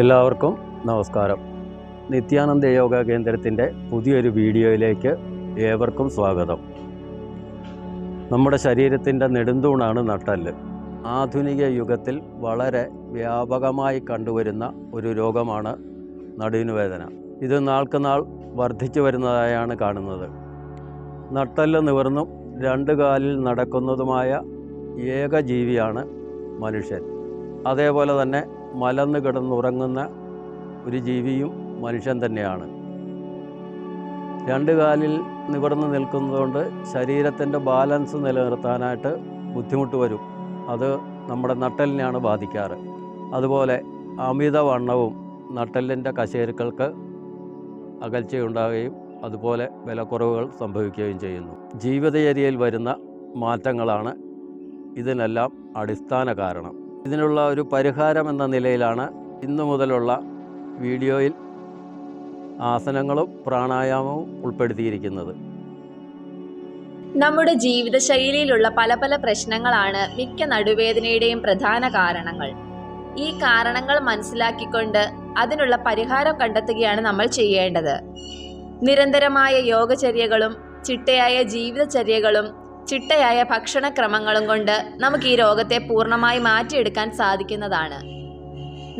എല്ലാവർക്കും നമസ്കാരം. നിത്യാനന്ദ യോഗ കേന്ദ്രത്തിന്റെ പുതിയൊരു വീഡിയോയിലേക്ക് ഏവർക്കും സ്വാഗതം. നമ്മുടെ ശരീരത്തിന്റെ നെടുന്തൂണാണ് നട്ടൽ ആധുനിക യുഗത്തിൽ വളരെ വ്യാപകമായി കണ്ടുവരുന്ന ഒരു രോഗമാണ് നടുവിനുവേദന. ഇത് നാൾക്ക് നാൾ വർദ്ധിച്ചു വരുന്നതായാണ് കാണുന്നത്. നട്ടൽ നിവർന്നും രണ്ട് കാലിൽ നടക്കുന്നതുമായ ഏക ജീവിയാണ് മനുഷ്യൻ. അതേപോലെ തന്നെ മലന്ന് കിടന്നുറങ്ങുന്ന ഒരു ജീവിയും മനുഷ്യൻ തന്നെയാണ്. രണ്ട് കാലിൽ നിവർന്ന് നിൽക്കുന്നതുകൊണ്ട് ശരീരത്തിന്റെ ബാലൻസ് നിലനിർത്താനായിട്ട് ബുദ്ധിമുട്ട് വരും. അത് നമ്മുടെ നട്ടലിനെയാണ് ബാധിക്കാറ്. അതുപോലെ അമിതവണ്ണവും നട്ടലിന്റെ കശേരുക്കൾക്ക് അകൽച്ചയുണ്ടാകുകയും അതുപോലെ വിലക്കുറവുകൾ സംഭവിക്കുകയും ചെയ്യുന്നു. ജീവിതചര്യയിൽ വരുന്ന മാറ്റങ്ങളാണ് ഇതിനെല്ലാം അടിസ്ഥാന കാരണം. ഇതിനുള്ള ഒരു പരിഹാരം എന്ന നിലയിലാണ് ഇന്നു മുതലുള്ള വീഡിയോയിൽ ആസനങ്ങളും പ്രാണായാമവും ഉൾപ്പെടുത്തിയിരിക്കുന്നത്. നമ്മുടെ ജീവിതശൈലിയിലുള്ള പല പല പ്രശ്നങ്ങളാണ് മിക്ക നടുവേദനയുടെയും പ്രധാന കാരണങ്ങൾ. ഈ കാരണങ്ങൾ മനസ്സിലാക്കിക്കൊണ്ട് അതിനുള്ള പരിഹാരം കണ്ടെത്തുകയാണ് നമ്മൾ ചെയ്യേണ്ടത്. നിരന്തരമായ യോഗചര്യകളും ചിട്ടയായ ജീവിതചര്യകളും ചിട്ടയായ ഭക്ഷണക്രമങ്ങളും കൊണ്ട് നമുക്ക് ഈ രോഗത്തെ പൂർണമായി മാറ്റിയെടുക്കാൻ സാധിക്കുന്നതാണ്.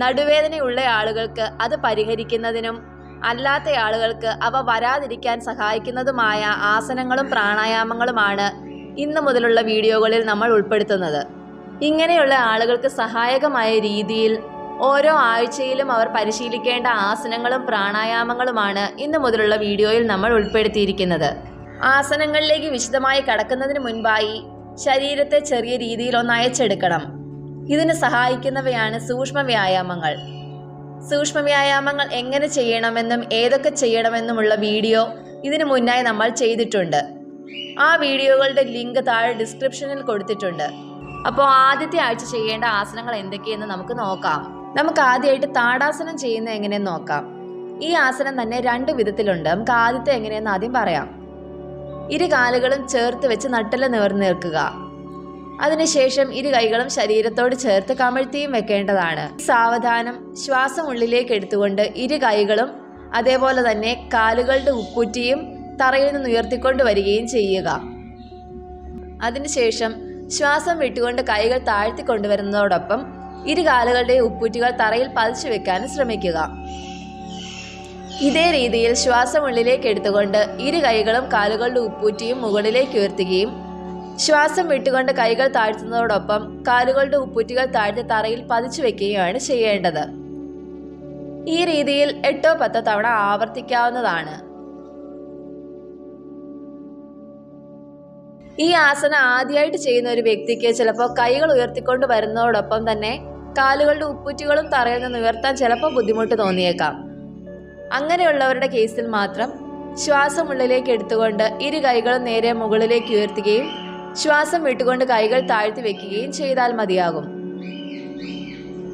നടുവേദനയുള്ള ആളുകൾക്ക് അത് പരിഹരിക്കുന്നതിനും അല്ലാത്ത ആളുകൾക്ക് അവ വരാതിരിക്കാൻ സഹായിക്കുന്നതുമായ ആസനങ്ങളും പ്രാണായാമങ്ങളുമാണ് ഇന്നു മുതലുള്ള വീഡിയോകളിൽ നമ്മൾ ഉൾപ്പെടുത്തുന്നത്. ഇങ്ങനെയുള്ള ആളുകൾക്ക് സഹായകമായ രീതിയിൽ ഓരോ ആഴ്ചയിലും അവർ പരിശീലിക്കേണ്ട ആസനങ്ങളും പ്രാണായാമങ്ങളുമാണ് ഇന്നു മുതലുള്ള വീഡിയോയിൽ നമ്മൾ ഉൾപ്പെടുത്തിയിരിക്കുന്നത്. ആസനങ്ങളിലേക്ക് വിശദമായി കടക്കുന്നതിന് മുൻപായി ശരീരത്തെ ചെറിയ രീതിയിൽ ഒന്ന് അയച്ചെടുക്കണം. ഇതിന് സഹായിക്കുന്നവയാണ് സൂക്ഷ്മ വ്യായാമങ്ങൾ. സൂക്ഷ്മ വ്യായാമങ്ങൾ എങ്ങനെ ചെയ്യണമെന്നും ഏതൊക്കെ ചെയ്യണമെന്നുമുള്ള വീഡിയോ ഇതിനു മുന്നായി നമ്മൾ ചെയ്തിട്ടുണ്ട്. ആ വീഡിയോകളുടെ ലിങ്ക് താഴെ ഡിസ്ക്രിപ്ഷനിൽ കൊടുത്തിട്ടുണ്ട്. അപ്പോൾ ആദ്യത്തെ ആഴ്ച ചെയ്യേണ്ട ആസനങ്ങൾ എന്തൊക്കെയെന്ന് നമുക്ക് നോക്കാം. നമുക്ക് ആദ്യമായിട്ട് താടാസനം ചെയ്യുന്നത് എങ്ങനെയെന്ന് നോക്കാം. ഈ ആസനം തന്നെ രണ്ട് വിധത്തിലുണ്ട്. നമുക്ക് ആദ്യത്തെ എങ്ങനെയെന്ന് ആദ്യം പറയാം. ഇരു കാലുകളും ചേർത്ത് വെച്ച് നട്ടല നിവർന്ന് നിൽക്കുക. അതിനുശേഷം ഇരു കൈകളും ശരീരത്തോട് ചേർത്ത് കമഴ്ത്തിയും വെക്കേണ്ടതാണ്. സാവധാനം ശ്വാസം ഉള്ളിലേക്ക് എടുത്തുകൊണ്ട് ഇരു കൈകളും അതേപോലെ തന്നെ കാലുകളുടെ ഉപ്പുറ്റിയും തറയിൽ നിന്ന് ഉയർത്തിക്കൊണ്ട് വരികയും ചെയ്യുക. അതിനുശേഷം ശ്വാസം വിട്ടുകൊണ്ട് കൈകൾ താഴ്ത്തി കൊണ്ടുവരുന്നതോടൊപ്പം ഇരു കാലുകളുടെ ഉപ്പുറ്റികൾ തറയിൽ പതിച്ചു വെക്കാനും ശ്രമിക്കുക. ഇതേ രീതിയിൽ ശ്വാസം ഉള്ളിലേക്ക് എടുത്തുകൊണ്ട് ഇരു കൈകളും കാലുകളുടെ ഉപ്പൂറ്റിയും മുകളിലേക്ക് ഉയർത്തുകയും ശ്വാസം വിട്ടുകൊണ്ട് കൈകൾ താഴ്ത്തുന്നതോടൊപ്പം കാലുകളുടെ ഉപ്പൂറ്റികൾ താഴ്ത്തി തറയിൽ പതിച്ചു വെക്കുകയാണ് ചെയ്യേണ്ടത്. ഈ രീതിയിൽ എട്ടോ പത്തോ തവണ ആവർത്തിക്കാവുന്നതാണ്. ഈ ആസനം ആദ്യമായിട്ട് ചെയ്യുന്ന ഒരു വ്യക്തിക്ക് ചിലപ്പോൾ കൈകൾ ഉയർത്തിക്കൊണ്ട് വരുന്നതോടൊപ്പം തന്നെ കാലുകളുടെ ഉപ്പുറ്റുകളും തറയിൽ നിന്ന് ഉയർത്താൻ ചിലപ്പോൾ ബുദ്ധിമുട്ട് തോന്നിയേക്കാം. അങ്ങനെയുള്ളവരുടെ കേസിൽ മാത്രം ശ്വാസം ഉള്ളിലേക്ക് എടുത്തുകൊണ്ട് ഇരു കൈകളും നേരെ മുകളിലേക്ക് ഉയർത്തുകയും ശ്വാസം വിട്ടുകൊണ്ട് കൈകൾ താഴ്ത്തി വെക്കുകയും ചെയ്താൽ മതിയാകും.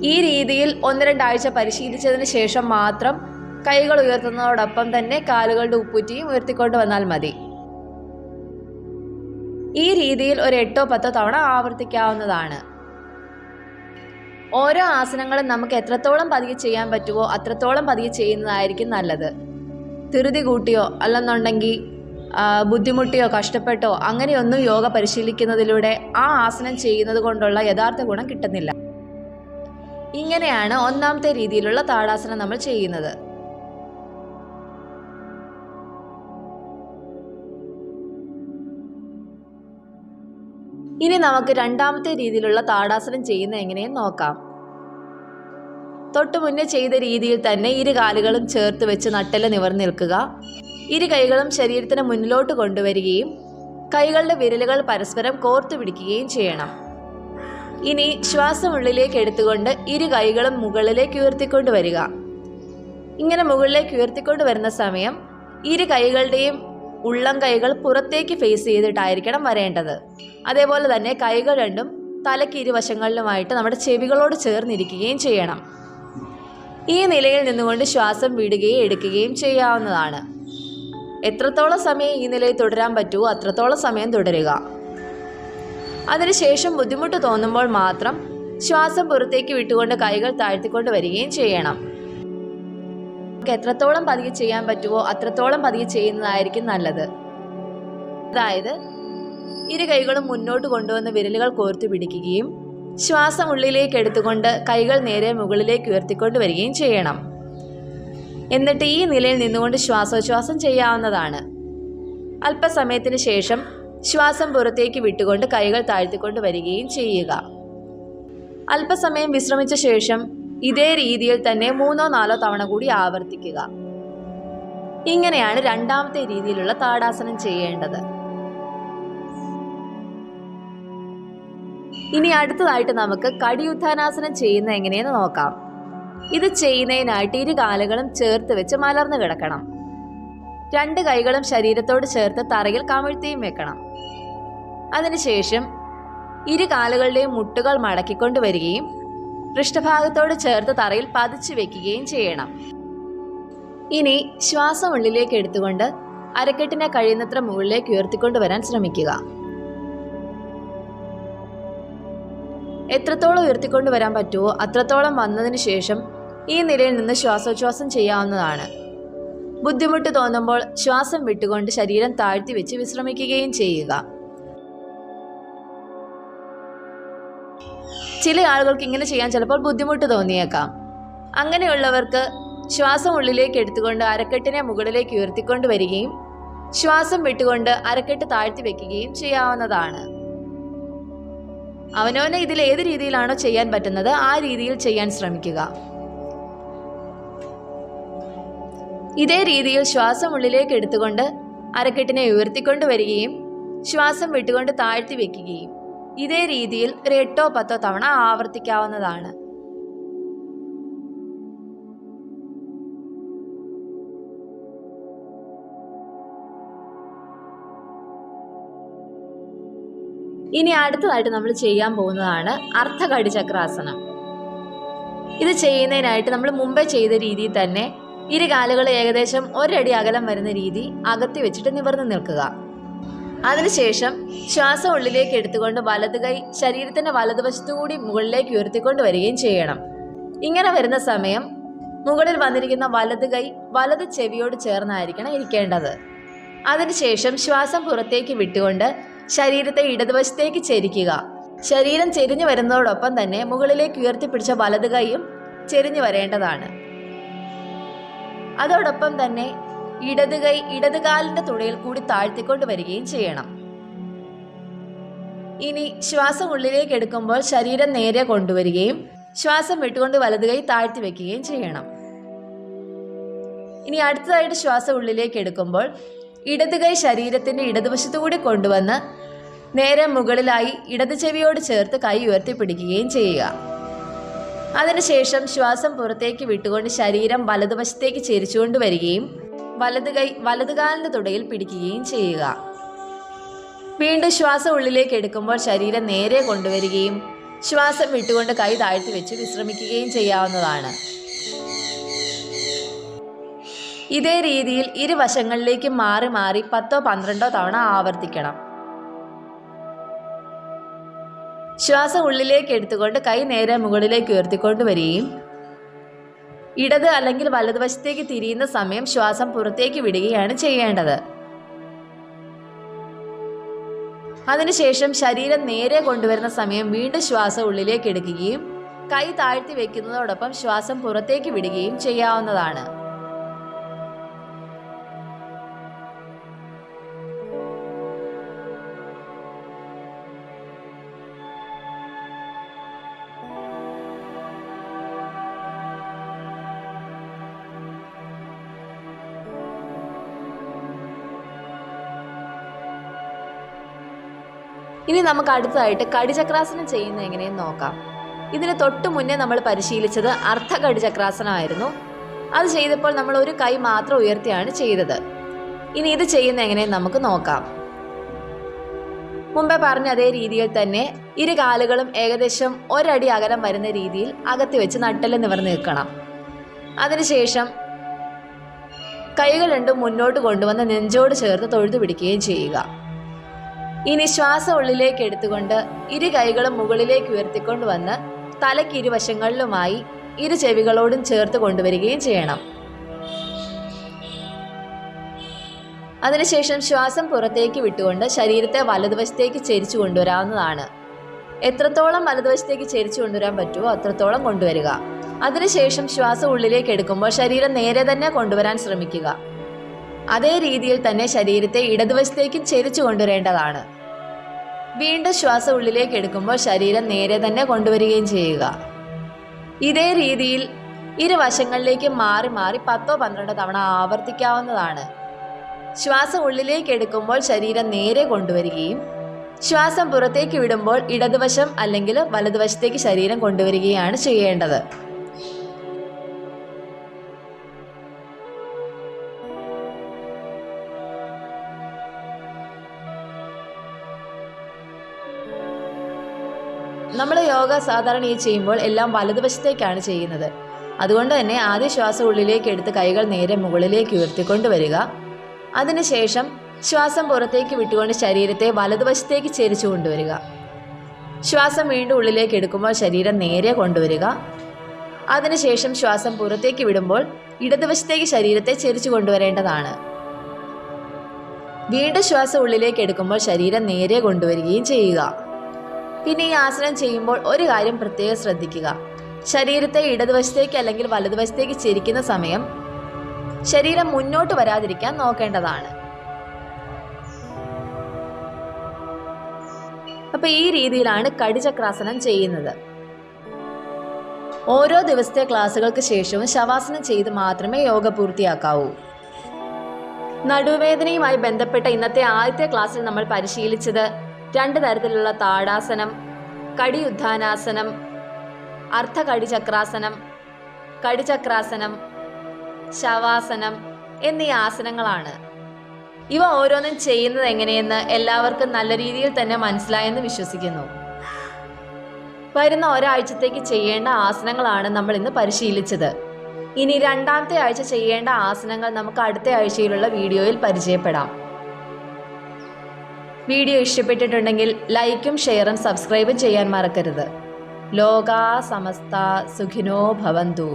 ഈ രീതിയിൽ ഒന്ന് രണ്ടാഴ്ച പരിശീലിച്ചതിന് ശേഷം മാത്രം കൈകൾ ഉയർത്തുന്നതോടൊപ്പം തന്നെ കാലുകളുടെ ഉപ്പുറ്റിയും ഉയർത്തിക്കൊണ്ട് വന്നാൽ മതി. ഈ രീതിയിൽ ഒരു എട്ടോ പത്തോ തവണ ആവർത്തിക്കാവുന്നതാണ്. ഓരോ ആസനങ്ങളും നമുക്ക് എത്രത്തോളം പതിയെ ചെയ്യാൻ പറ്റുമോ അത്രത്തോളം പതിയെ ചെയ്യുന്നതായിരിക്കും നല്ലത്. ധൃതി കൂട്ടിയോ അല്ലെന്നുണ്ടെങ്കിൽ ബുദ്ധിമുട്ടിയോ കഷ്ടപ്പെട്ടോ അങ്ങനെയൊന്നും യോഗ പരിശീലിക്കുന്നതിലൂടെ ആ ആസനം ചെയ്യുന്നത് കൊണ്ടുള്ള യഥാർത്ഥ ഗുണം കിട്ടുന്നില്ല. ഇങ്ങനെയാണ് ഒന്നാമത്തെ രീതിയിലുള്ള താടാസനം നമ്മൾ ചെയ്യുന്നത്. ഇനി നമുക്ക് രണ്ടാമത്തെ രീതിയിലുള്ള താടാസനം ചെയ്യുന്ന എങ്ങനെയെന്ന് നോക്കാം. തൊട്ടു മുന്നേ ചെയ്ത രീതിയിൽ തന്നെ ഇരു കാലുകളും ചേർത്ത് വെച്ച് നട്ടൽ നിവർന്ന് നിൽക്കുക. ഇരു കൈകളും ശരീരത്തിന് മുന്നിലോട്ട് കൊണ്ടുവരികയും കൈകളുടെ വിരലുകൾ പരസ്പരം കോർത്തു പിടിക്കുകയും ചെയ്യണം. ഇനി ശ്വാസം ഉള്ളിലേക്ക് എടുത്തുകൊണ്ട് ഇരു കൈകളും മുകളിലേക്ക് ഉയർത്തിക്കൊണ്ട് വരിക ഇങ്ങനെ മുകളിലേക്ക് ഉയർത്തിക്കൊണ്ട് വരുന്ന സമയം ഇരു കൈകളുടെയും ഉള്ളം കൈകൾ പുറത്തേക്ക് ഫേസ് ചെയ്തിട്ടായിരിക്കണം വരേണ്ടത്. അതേപോലെ തന്നെ കൈകൾ രണ്ടും തലയ്ക്ക് ഇരുവശങ്ങളിലുമായിട്ട് നമ്മുടെ ചെവികളോട് ചേർന്നിരിക്കുകയും ചെയ്യണം. ഈ നിലയിൽ നിന്നുകൊണ്ട് ശ്വാസം വിടുകയും എടുക്കുകയും ചെയ്യാവുന്നതാണ്. എത്രത്തോളം സമയം ഈ നിലയിൽ തുടരാൻ പറ്റുമോ അത്രത്തോളം സമയം തുടരുക. അതിനുശേഷം ബുദ്ധിമുട്ട് തോന്നുമ്പോൾ മാത്രം ശ്വാസം പുറത്തേക്ക് വിട്ടുകൊണ്ട് കൈകൾ താഴ്ത്തിക്കൊണ്ട് വരികയും ചെയ്യണം. നമുക്ക് എത്രത്തോളം പതിയെ ചെയ്യാൻ പറ്റുമോ അത്രത്തോളം പതിയെ ചെയ്യുന്നതായിരിക്കും നല്ലത്. അതായത് ഇരു കൈകളും മുന്നോട്ട് കൊണ്ടുവന്ന് വിരലുകൾ കോർത്തു പിടിക്കുകയും ശ്വാസം ഉള്ളിലേക്ക് എടുത്തുകൊണ്ട് കൈകൾ നേരെ മുകളിലേക്ക് ഉയർത്തിക്കൊണ്ട് വരികയും ചെയ്യണം. എന്നിട്ട് ഈ നിലയിൽ നിന്നുകൊണ്ട് ശ്വാസോച്ഛ്വാസം ചെയ്യാവുന്നതാണ്. അല്പസമയത്തിന് ശേഷം ശ്വാസം പുറത്തേക്ക് വിട്ടുകൊണ്ട് കൈകൾ താഴ്ത്തിക്കൊണ്ട് വരികയും ചെയ്യുക. അല്പസമയം വിശ്രമിച്ച ശേഷം ഇതേ രീതിയിൽ തന്നെ മൂന്നോ നാലോ തവണ കൂടി ആവർത്തിക്കുക. ഇങ്ങനെയാണ് രണ്ടാമത്തെ രീതിയിലുള്ള താടാസനം ചെയ്യേണ്ടത്. ഇനി അടുത്തതായിട്ട് നമുക്ക് കടിയുദ്ധാനാസനം ചെയ്യുന്ന എങ്ങനെയെന്ന് നോക്കാം. ഇത് ചെയ്യുന്നതിനായിട്ട് ഇരു കാലുകളും ചേർത്ത് വെച്ച് മലർന്നു കിടക്കണം. രണ്ട് കൈകളും ശരീരത്തോട് ചേർത്ത് തറയിൽ കമിഴ്ത്തിയും വെക്കണം. അതിനുശേഷം ഇരു കാലുകളുടെയും മുട്ടുകൾ മടക്കിക്കൊണ്ട് വരികയും പൃഷ്ഠഭാഗത്തോട് ചേർത്ത് തറയിൽ പതിച്ചു വെക്കുകയും ചെയ്യണം. ഇനി ശ്വാസം ഉള്ളിലേക്ക് എടുത്തുകൊണ്ട് അരക്കെട്ടിനെ കഴിയുന്നത്ര മുകളിലേക്ക് ഉയർത്തിക്കൊണ്ട് വരാൻ ശ്രമിക്കുക. എത്രത്തോളം ഉയർത്തിക്കൊണ്ട് വരാൻ പറ്റുമോ അത്രത്തോളം വന്നതിന് ശേഷം ഈ നിലയിൽ നിന്ന് ശ്വാസോച്ഛ്വാസം ചെയ്യാവുന്നതാണ്. ബുദ്ധിമുട്ട് തോന്നുമ്പോൾ ശ്വാസം വിട്ടുകൊണ്ട് ശരീരം താഴ്ത്തി വെച്ച് വിശ്രമിക്കുകയും ചെയ്യുക. ചില ആളുകൾക്ക് ഇങ്ങനെ ചെയ്യാൻ ചിലപ്പോൾ ബുദ്ധിമുട്ട് തോന്നിയേക്കാം. അങ്ങനെയുള്ളവർക്ക് ശ്വാസം ഉള്ളിലേക്ക് എടുത്തുകൊണ്ട് അരക്കെട്ടിനെ മുകളിലേക്ക് ഉയർത്തിക്കൊണ്ട് വരികയും ശ്വാസം വിട്ടുകൊണ്ട് അരക്കെട്ട് താഴ്ത്തി വെക്കുകയും ചെയ്യാവുന്നതാണ്. അവനവനെ ഇതിൽ ഏത് രീതിയിലാണോ ചെയ്യാൻ പറ്റുന്നത് ആ രീതിയിൽ ചെയ്യാൻ ശ്രമിക്കുക. ഇതേ രീതിയിൽ ശ്വാസം ഉള്ളിലേക്ക് എടുത്തുകൊണ്ട് അരക്കെട്ടിനെ ഉയർത്തിക്കൊണ്ട് വരികയും ശ്വാസം വിട്ടുകൊണ്ട് താഴ്ത്തി വെക്കുകയും ഇതേ രീതിയിൽ ഒരു എട്ടോ പത്തോ തവണ ആവർത്തിക്കാവുന്നതാണ്. ഇനി അടുത്തതായിട്ട് നമ്മൾ ചെയ്യാൻ പോകുന്നതാണ് അർത്ഥകടി ചക്രാസനം ഇത് ചെയ്യുന്നതിനായിട്ട് നമ്മൾ മുമ്പേ ചെയ്ത രീതിയിൽ തന്നെ ഇരു കാലുകൾ ഏകദേശം ഒരടി അകലം വരുന്ന രീതി അകത്തി വെച്ചിട്ട് നിവർന്നു നിൽക്കുക. അതിനുശേഷം ശ്വാസം ഉള്ളിലേക്ക് എടുത്തുകൊണ്ട് വലത് കൈ ശരീരത്തിന്റെ വലതുവശത്തുകൂടി മുകളിലേക്ക് ഉയർത്തിക്കൊണ്ട് വരികയും ചെയ്യണം. ഇങ്ങനെ വരുന്ന സമയം മുകളിൽ വന്നിരിക്കുന്ന വലത് കൈ വലത് ചെവിയോട് ചേർന്നായിരിക്കണം ഇരിക്കേണ്ടത്. അതിനുശേഷം ശ്വാസം പുറത്തേക്ക് വിട്ടുകൊണ്ട് ശരീരത്തെ ഇടതുവശത്തേക്ക് ചെരിക്കുക. ശരീരം ചെരിഞ്ഞു വരുന്നതോടൊപ്പം തന്നെ മുകളിലേക്ക് ഉയർത്തിപ്പിടിച്ച വലത് കൈയും ചെരിഞ്ഞു വരേണ്ടതാണ്. അതോടൊപ്പം തന്നെ ഇടത് കൈ ഇടത് കാലിന്റെ തുടയിൽ കൂടി താഴ്ത്തിക്കൊണ്ട് വരികയും ചെയ്യണം. ഇനി ശ്വാസം ഉള്ളിലേക്ക് എടുക്കുമ്പോൾ ശരീരം നേരെ കൊണ്ടുവരികയും ശ്വാസം വിട്ടുകൊണ്ട് വലത് കൈ താഴ്ത്തി വെക്കുകയും ചെയ്യണം. ഇനി അടുത്തതായിട്ട് ശ്വാസം ഉള്ളിലേക്ക് എടുക്കുമ്പോൾ ഇടത് കൈ ശരീരത്തിന്റെ ഇടതുവശത്തു കൂടി കൊണ്ടുവന്ന് നേരെ മുകളിലായി ഇടത് ചെവിയോട് ചേർത്ത് കൈ ഉയർത്തി പിടിക്കുകയും ചെയ്യുക. അതിനുശേഷം ശ്വാസം പുറത്തേക്ക് വിട്ടുകൊണ്ട് ശരീരം വലതുവശത്തേക്ക് ചെരിച്ചുകൊണ്ട് വരികയും വലത് കൈ വലതുകാലിന്റെ തുടയിൽ പിടിക്കുകയും ചെയ്യുക. വീണ്ടും ശ്വാസം ഉള്ളിലേക്ക് എടുക്കുമ്പോൾ ശരീരം നേരെ കൊണ്ടുവരികയും ശ്വാസം വിട്ടുകൊണ്ട് കൈ താഴ്ത്തി വെച്ച് വിശ്രമിക്കുകയും ചെയ്യാവുന്നതാണ്. ഇതേ രീതിയിൽ ഇരുവശങ്ങളിലേക്കും മാറി മാറി പത്തോ പന്ത്രണ്ടോ തവണ ആവർത്തിക്കണം. ശ്വാസം ഉള്ളിലേക്ക് എടുത്തുകൊണ്ട് കൈ നേരെ മുകളിലേക്ക് ഉയർത്തിക്കൊണ്ട് വരികയും ഇടത് അല്ലെങ്കിൽ വലതുവശത്തേക്ക് തിരിയുന്ന സമയം ശ്വാസം പുറത്തേക്ക് വിടുകയാണ് ചെയ്യേണ്ടത്. അതിനുശേഷം ശരീരം നേരെ കൊണ്ടുവരുന്ന സമയം വീണ്ടും ശ്വാസം ഉള്ളിലേക്ക് എടുക്കുകയും കൈ താഴ്ത്തി വെക്കുന്നതോടൊപ്പം ശ്വാസം പുറത്തേക്ക് വിടുകയും ചെയ്യാവുന്നതാണ്. ഇനി നമുക്ക് അടുത്തതായിട്ട് കടിചക്രാസനം ചെയ്യുന്നത് എങ്ങനെയെന്ന് നോക്കാം. ഇതിന് തൊട്ട് മുന്നേ നമ്മൾ പരിശീലിച്ചത് അർദ്ധ കടിചക്രാസനമായിരുന്നു അത് ചെയ്തപ്പോൾ നമ്മൾ ഒരു കൈ മാത്രം ഉയർത്തിയാണ് ചെയ്തത്. ഇനി ഇത് ചെയ്യുന്ന എങ്ങനെയെന്ന് നമുക്ക് നോക്കാം. മുമ്പേ പറഞ്ഞ അതേ രീതിയിൽ തന്നെ ഇരു കാലുകളും ഏകദേശം ഒരടി അകലം വരുന്ന രീതിയിൽ അകത്തി വെച്ച് നട്ടൽ നിവർന്ന് നിൽക്കണം. അതിനുശേഷം കൈകൾ രണ്ടും മുന്നോട്ട് കൊണ്ടുവന്ന് നെഞ്ചോട് ചേർത്ത് തൊഴുതു പിടിക്കുകയും ചെയ്യുക. ഇനി ശ്വാസം ഉള്ളിലേക്ക് എടുത്തുകൊണ്ട് ഇരു കൈകളും മുകളിലേക്ക് ഉയർത്തിക്കൊണ്ട് വന്ന് തലയ്ക്ക് ഇരുവശങ്ങളിലുമായി ഇരു ചെവികളോടും ചേർത്ത് കൊണ്ടുവരികയും ചെയ്യണം. അതിനുശേഷം ശ്വാസം പുറത്തേക്ക് വിട്ടുകൊണ്ട് ശരീരത്തെ വലതുവശത്തേക്ക് ചരിച്ചു കൊണ്ടുവരാവുന്നതാണ്. എത്രത്തോളം വലതുവശത്തേക്ക് ചരിച്ചു കൊണ്ടുവരാൻ പറ്റുമോ അത്രത്തോളം കൊണ്ടുവരിക. അതിനുശേഷം ശ്വാസം ഉള്ളിലേക്ക് എടുക്കുമ്പോൾ ശരീരം നേരെ തന്നെ കൊണ്ടുവരാൻ ശ്രമിക്കുക. അതേ രീതിയിൽ തന്നെ ശരീരത്തെ ഇടതുവശത്തേക്കും ചെരിച്ചു കൊണ്ടുവരേണ്ടതാണ്. വീണ്ടും ശ്വാസം ഉള്ളിലേക്ക് എടുക്കുമ്പോൾ ശരീരം നേരെ തന്നെ കൊണ്ടുവരികയും ചെയ്യുക. ഇതേ രീതിയിൽ ഇരുവശങ്ങളിലേക്ക് മാറി മാറി പത്തോ പന്ത്രണ്ടോ തവണ ആവർത്തിക്കാവുന്നതാണ്. ശ്വാസം ഉള്ളിലേക്ക് എടുക്കുമ്പോൾ ശരീരം നേരെ കൊണ്ടുവരികയും ശ്വാസം പുറത്തേക്ക് വിടുമ്പോൾ ഇടതുവശം അല്ലെങ്കിൽ വലതുവശത്തേക്ക് ശരീരം കൊണ്ടുവരികയാണ് ചെയ്യേണ്ടത്. യോഗ സാധാരണയായി ചെയ്യുമ്പോൾ എല്ലാം വലതുവശത്തേക്കാണ് ചെയ്യുന്നത്. അതുകൊണ്ട് തന്നെ ആദ്യ ശ്വാസം ഉള്ളിലേക്ക് എടുത്ത് കൈകൾ നേരെ മുകളിലേക്ക് ഉയർത്തിക്കൊണ്ട് വരിക. അതിനുശേഷം ശ്വാസം പുറത്തേക്ക് വിട്ടുകൊണ്ട് ശരീരത്തെ വലതുവശത്തേക്ക് ചേരിച്ചു കൊണ്ടുവരിക ശ്വാസം വീണ്ടും ഉള്ളിലേക്ക് എടുക്കുമ്പോൾ ശരീരം നേരെ കൊണ്ടുവരിക അതിനുശേഷം ശ്വാസം പുറത്തേക്ക് വിടുമ്പോൾ ഇടതുവശത്തേക്ക് ശരീരത്തെ ചെരിച്ചു കൊണ്ടുവരേണ്ടതാണ് വീണ്ടും ശ്വാസം ഉള്ളിലേക്ക് എടുക്കുമ്പോൾ ശരീരം നേരെ കൊണ്ടുവരികയും ചെയ്യുക. പിന്നെ ഈ ആസനം ചെയ്യുമ്പോൾ ഒരു കാര്യം പ്രത്യേകം ശ്രദ്ധിക്കുക. ശരീരത്തെ ഇടതുവശത്തേക്ക് അല്ലെങ്കിൽ വലതുവശത്തേക്ക് ചെരിക്കുന്ന സമയം ശരീരം മുന്നോട്ട് വരാതിരിക്കാൻ നോക്കേണ്ടതാണ്. അപ്പൊ ഈ രീതിയിലാണ് കടിചക്രാസനം ചെയ്യുന്നത്. ഓരോ ദിവസത്തെ ക്ലാസ്സുകൾക്ക് ശേഷവും ശവാസനം ചെയ്ത് മാത്രമേ യോഗ പൂർത്തിയാക്കാവൂ. നടുവേദനയുമായി ബന്ധപ്പെട്ട ഇന്നത്തെ ആദ്യത്തെ ക്ലാസ്സിൽ നമ്മൾ പരിശീലിച്ചത് രണ്ട് തരത്തിലുള്ള താടാസനം കടിയുദ്ധാനാസനം അർദ്ധകടിചക്രാസനം കടിചക്രാസനം ശവാസനം എന്നീ ആസനങ്ങളാണ്. ഇവ ഓരോന്നും ചെയ്യുന്നത് എങ്ങനെയെന്ന് എല്ലാവർക്കും നല്ല രീതിയിൽ തന്നെ മനസ്സിലായെന്ന് വിശ്വസിക്കുന്നു. വരുന്ന ഒരാഴ്ചത്തേക്ക് ചെയ്യേണ്ട ആസനങ്ങളാണ് നമ്മൾ ഇന്ന് പരിശീലിച്ചത്. ഇനി രണ്ടാമത്തെ ആഴ്ച ചെയ്യേണ്ട ആസനങ്ങൾ നമുക്ക് അടുത്ത ആഴ്ചയിലുള്ള വീഡിയോയിൽ പരിചയപ്പെടാം. വീഡിയോ ഇഷ്ടപ്പെട്ടിട്ടുണ്ടെങ്കിൽ ലൈക്കും ഷെയറും സബ്സ്ക്രൈബും ചെയ്യാൻ മറക്കരുത്. ലോകാ സമസ്ത സുഖിനോ ഭവന്തു.